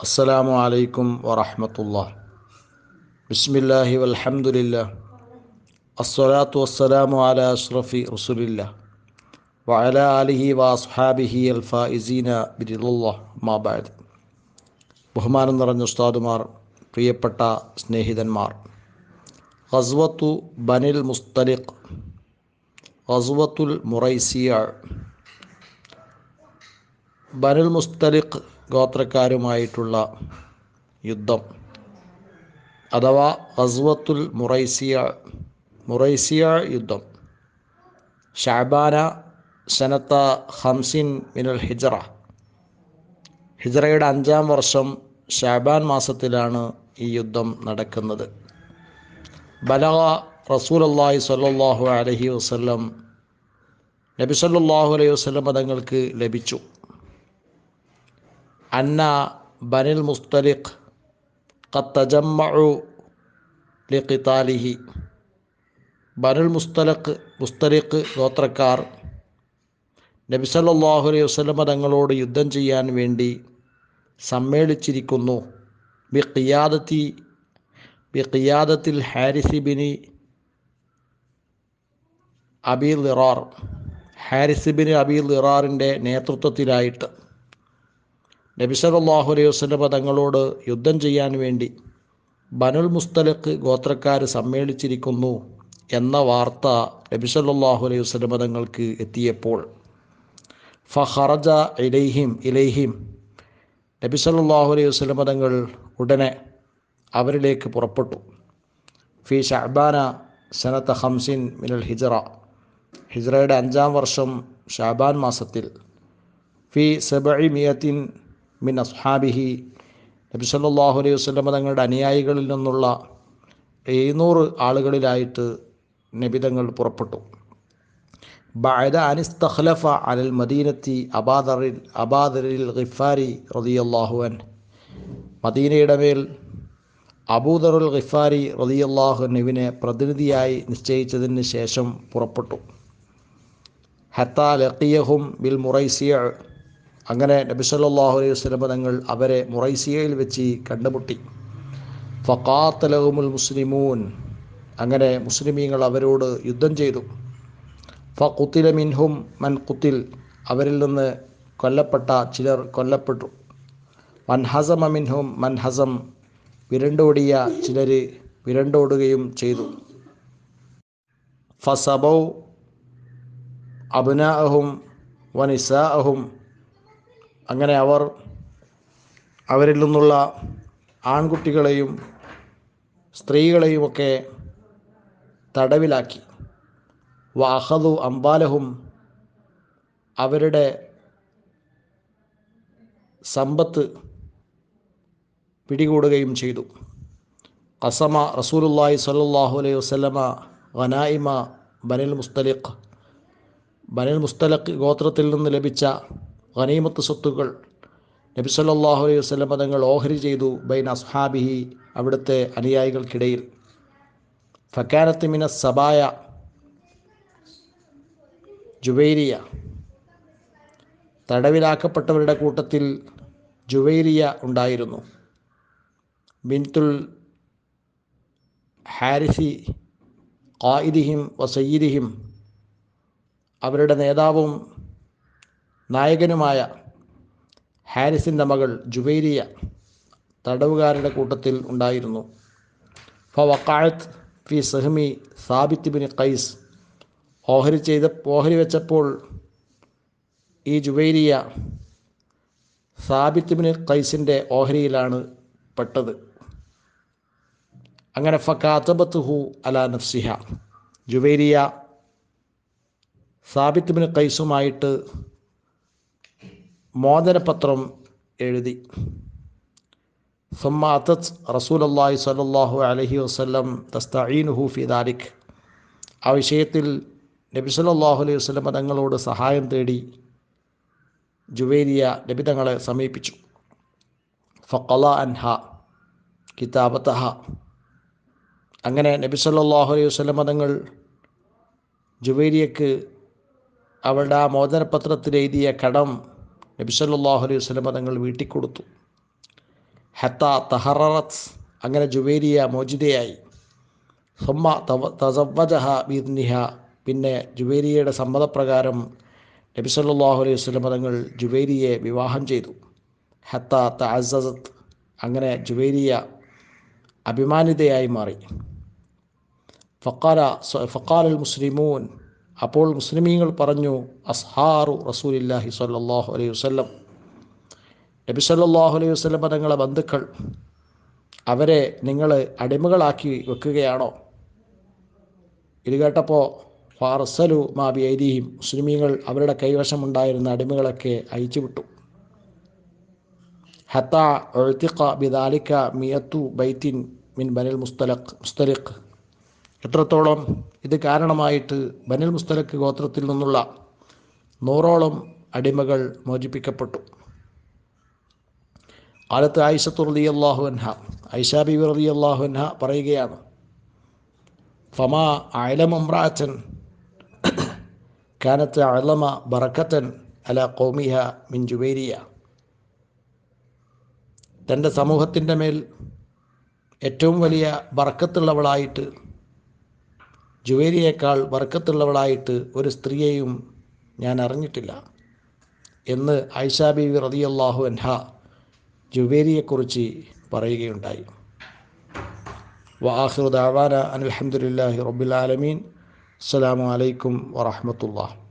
السلام عليكم ورحمة الله بسم الله والحمد لله الصلاة والسلام على أشرف رسول الله وعلى آله وأصحابه الفائزين برضا الله ما بعد ബഹുമാനം നിറഞ്ഞ ഉസ്താദുമാർ പ്രിയപ്പെട്ട സ്നേഹിതന്മാർ ഖസ്വത്തു ബനിൽ മുസ്തലിഖ് ഖസ്വത്തുൽ മുറൈസിയ ബനുൽ മുസ്തലിഖ് ഗോത്രക്കാരുമായിട്ടുള്ള യുദ്ധം. അഥവാ ഹസ്വത്തുൽ മുറൈസിയ മുറൈസിയ യുദ്ധം. ഷാബാന സനത്ത ഹംസിൻ മിനൽ ഹിജറ. ഹിജറയുടെ അഞ്ചാം വർഷം ഷാബാൻ മാസത്തിലാണ് ഈ യുദ്ധം നടക്കുന്നത്. ബലഹ റസൂൽ അള്ളാഹി സ്വല്ലല്ലാഹു അലഹി വസ്ലം നബി സല്ലല്ലാഹു അലൈഹി വസ്ലം തങ്ങൾക്ക് ലഭിച്ചു. അന്ന ബനിൽ മുസ്തലിഖ് تجمعوا ലിഖിതാലിഹി. ബനുൽ മുസ്തലഖ് മുസ്തലിഖ് ഗോത്രക്കാർ സല്ലല്ലാഹു അലൈഹി വസല്ലമ തങ്ങളോട് യുദ്ധം ചെയ്യാൻ വേണ്ടി സമ്മേളിച്ചിരിക്കുന്നു. ബി ഖിയാദത്തി ബി ഖിയാദത്തിൽ ഹാരിസി ബിനി അബി ലിറാർ ഹാരിസ് ബിൻ നേതൃത്വത്തിലായിട്ട് നബി സല്ലല്ലാഹു അലൈഹി വസല്ലമ തങ്ങളോട് യുദ്ധം ചെയ്യാൻ വേണ്ടി ബനുൽ മുസ്തലഖ് ഗോത്രക്കാർ സമ്മേളിച്ചിരിക്കുന്നു എന്ന വാർത്ത നബി സല്ലല്ലാഹു അലൈഹി വസല്ലമ തങ്ങൾക്ക് എത്തിയപ്പോൾ ഫഹറജ ഇലൈഹിം ഇലൈഹിം. നബി സല്ലല്ലാഹു അലൈഹി വസല്ലമ തങ്ങൾ ഉടനെ അവരിലേക്ക് പുറപ്പെട്ടു. ഫി ഷഅബാന സനത്ത് ഹംസിൻ മിനൽ ഹിജറ ഹിജറയുടെ അഞ്ചാം വർഷം ഷാബാൻ മാസത്തിൽ. ഫി സബഇ മിയത്തിൻ മിൻ അസ്ഹാബിഹി. നബി സല്ലാഹു അലൈഹി വസ്ലമ തങ്ങളുടെ അനുയായികളിൽ നിന്നുള്ള എഴുന്നൂറ് ആളുകളിലായിട്ട് നബിതങ്ങൾ പുറപ്പെട്ടു. ബായദ അനിസ് തഹ്ലഫ അലൽ മദീനത്തി അബാദറിൽ അബാദറിൽ ഗിഫാരി റതിയല്ലാഹുവൻ മദീനയുടെ മേൽ അബൂദറുൽ ഗിഫാരി റതിയല്ലാഹുനുവിനെ പ്രതിനിധിയായി നിശ്ചയിച്ചതിന് ശേഷം പുറപ്പെട്ടു. ഹത്ത അക്കിയഹും ബിൽ മുറൈസിയ അങ്ങനെ നബി സല്ലല്ലാഹു അലൈഹി വസ്ലമ തങ്ങൾ അവരെ മുറൈസിയയിൽ വെച്ച് കണ്ടുമുട്ടി. ഫക്കാത്തലഹുമുൽ മുസ്ലിമൂൻ. അങ്ങനെ മുസ്ലിമീങ്ങൾ അവരോട് യുദ്ധം ചെയ്തു. ഫുത്തില മിൻഹും മൻ കുത്തിൽ അവരിൽ നിന്ന് കൊല്ലപ്പെട്ട ചിലർ കൊല്ലപ്പെട്ടു. മൻ ഹസമ മിൻഹും മൻ ഹസം. വിരണ്ടോടിയ ചിലർ വിരണ്ടോടുകയും ചെയ്തു. ഫസബൗ അബ്നാഅഹും വനിസാഅഹും അങ്ങനെ അവർ അവരിൽ നിന്നുള്ള ആൺകുട്ടികളെയും സ്ത്രീകളെയുമൊക്കെ തടവിലാക്കി. വാഹതു അംബാലഹും അവരുടെ സമ്പത്ത് പിടികൂടുകയും ചെയ്തു. അസമ റസൂലുല്ലാഹി സ്വല്ലല്ലാഹു അലൈഹി വസ്ലമ ഖനായിമ ബനിൽ മുസ്തലിഖ്. ബനിൽ മുസ്തലഖ് ഗോത്രത്തിൽ നിന്ന് ലഭിച്ച ഖനീമത്ത് സ്വത്തുകൾ നബി സല്ലാഹു അലൈഹി വസ്ലം തങ്ങൾ ഓഹരി ചെയ്തു ബൈൻ അസ്ഹാബിഹി അവിടുത്തെ അനുയായികൾക്കിടയിൽ. ഫക്കാനത്ത് മിന സബായ ജുവൈരിയ. തടവിലാക്കപ്പെട്ടവരുടെ കൂട്ടത്തിൽ ജുവൈരിയ ഉണ്ടായിരുന്നു. ബിൻതുൽ ഹാരിസി ഖായിദിഹിം വസയ്യിദിഹിം അവരുടെ നേതാവും നായകനുമായ ഹാരിസിന്റെ മകൾ ജുബൈരിയ തടവുകാരുടെ കൂട്ടത്തിൽ ഉണ്ടായിരുന്നു. ഫവക്കാഴത്ത് ഫി സഹ്മി സാബിത്ത് ബിൻ ഖൈസ്. ഓഹരി ചെയ്ത ഓഹരി വെച്ചപ്പോൾ ഈ ജുബൈരിയ സാബിത്ത് ബിൻ ഖൈസിന്റെ ഓഹരിയിലാണ് പെട്ടത്. അങ്ങനെ ഫക്കാത്തബത്ത് ഹു അല നഫ്സിഹ. ജുവൈരിയ സാബിത്ത് ബിൻ ഖൈസുമായിട്ട് മോചനപത്രം എഴുതി. സൊമ്മാത്തത് റസൂൽ അള്ളാഹി സല്ലാഹു അലഹി വസ്ലം തസ്തഈനുഹു ഫി ദാരിഖ് ആ വിഷയത്തിൽ നബി സല്ലാഹു അലൈഹി വസ്ലം തങ്ങളോട് സഹായം തേടി ജുവേരിയ നബി തങ്ങളെ സമീപിച്ചു. ഫക്കല അൻഹ കിതാബത്തഹ. അങ്ങനെ നബി സല്ലാഹു അലൈഹി വസ്ലം തങ്ങൾ ജുവേരിയക്ക് അവളുടെ ആ മോചനപത്രത്തിൽ എഴുതിയ കടം നബി സല്ലല്ലാഹു അലൈഹി വസ്ലമ തങ്ങൾ വീട്ടിൽ കൊടുത്തു. ഹത്ത തഹററത്ത് അങ്ങനെ ജുവേരിയ മോചിതയായി. സുമ്മ തസവജഹ ബീദ്നിഹ പിന്നെ ജുവേരിയയുടെ സമ്മതപ്രകാരം നബി സല്ലല്ലാഹു അലൈഹി വസ്ലമ തങ്ങൾ ജുവേരിയെ വിവാഹം ചെയ്തു. ഹത്ത തസത്ത് അങ്ങനെ ജുവേരിയ അഭിമാനിതയായി മാറി. ഫക്കാല ഫക്കാൽ മുസ്ലിമൂൻ അപ്പോൾ മുസ്ലിമീങ്ങൾ പറഞ്ഞു അസ്ഹാറു റസൂലില്ലാഹി സ്വല്ലല്ലാഹു അലൈഹി വസ്ലം നബി സല്ലാഹു അലൈഹി വസ്ലം തങ്ങളെ ബന്ധുക്കൾ അവരെ നിങ്ങൾ അടിമകളാക്കി വെക്കുകയാണോ? ഇത് കേട്ടപ്പോൾ ഫാർസലു മാബി ഐതിഹ്യം മുസ്ലിമീങ്ങൾ അവരുടെ കൈവശമുണ്ടായിരുന്ന അടിമകളൊക്കെ അയച്ചു വിട്ടു. ഹത്ത ഒഴുത്തിക്ക ബിദാലിക്ക മിയത്തു ബൈത്തിൻ മിൻ ബനിൽ മുസ്തലഖ് മുസ്തലിഖ്. എത്രത്തോളം ഇത് കാരണമായിട്ട് ബനിൽ മുസ്തലക്ക് ഗോത്രത്തിൽ നിന്നുള്ള നൂറോളം അടിമകൾ മോചിപ്പിക്കപ്പെട്ടു. ആലത്ത് ആയിഷത്തു റതി അള്ളാഹു അൻഹ ഐഷ ബിബി അള്ളാഹു അൻഹ പറയുകയാണ് ഫമാ അയലം കാനത്ത് അലമ ബറക്കത്തൻ അല കോമിഹ മിൻ തന്റെ സമൂഹത്തിന്റെ മേൽ ഏറ്റവും വലിയ ബറക്കത്തുള്ളവളായിട്ട് ജുവേരിയേക്കാൾ വർക്കത്തുള്ളവളായിട്ട് ഒരു സ്ത്രീയെയും ഞാൻ അറിഞ്ഞിട്ടില്ല. എന്ന് ഐഷാ ബീവി റതിയല്ലാഹു അൻഹ ജുവേരിയെക്കുറിച്ച് പറയുകയുണ്ടായി. വാഹിർ ദാവാന അനിൽഹമുല്ലാഹി റബുലാലമീൻ അസ്സലാമു അലൈക്കും വറഹമത്തുള്ള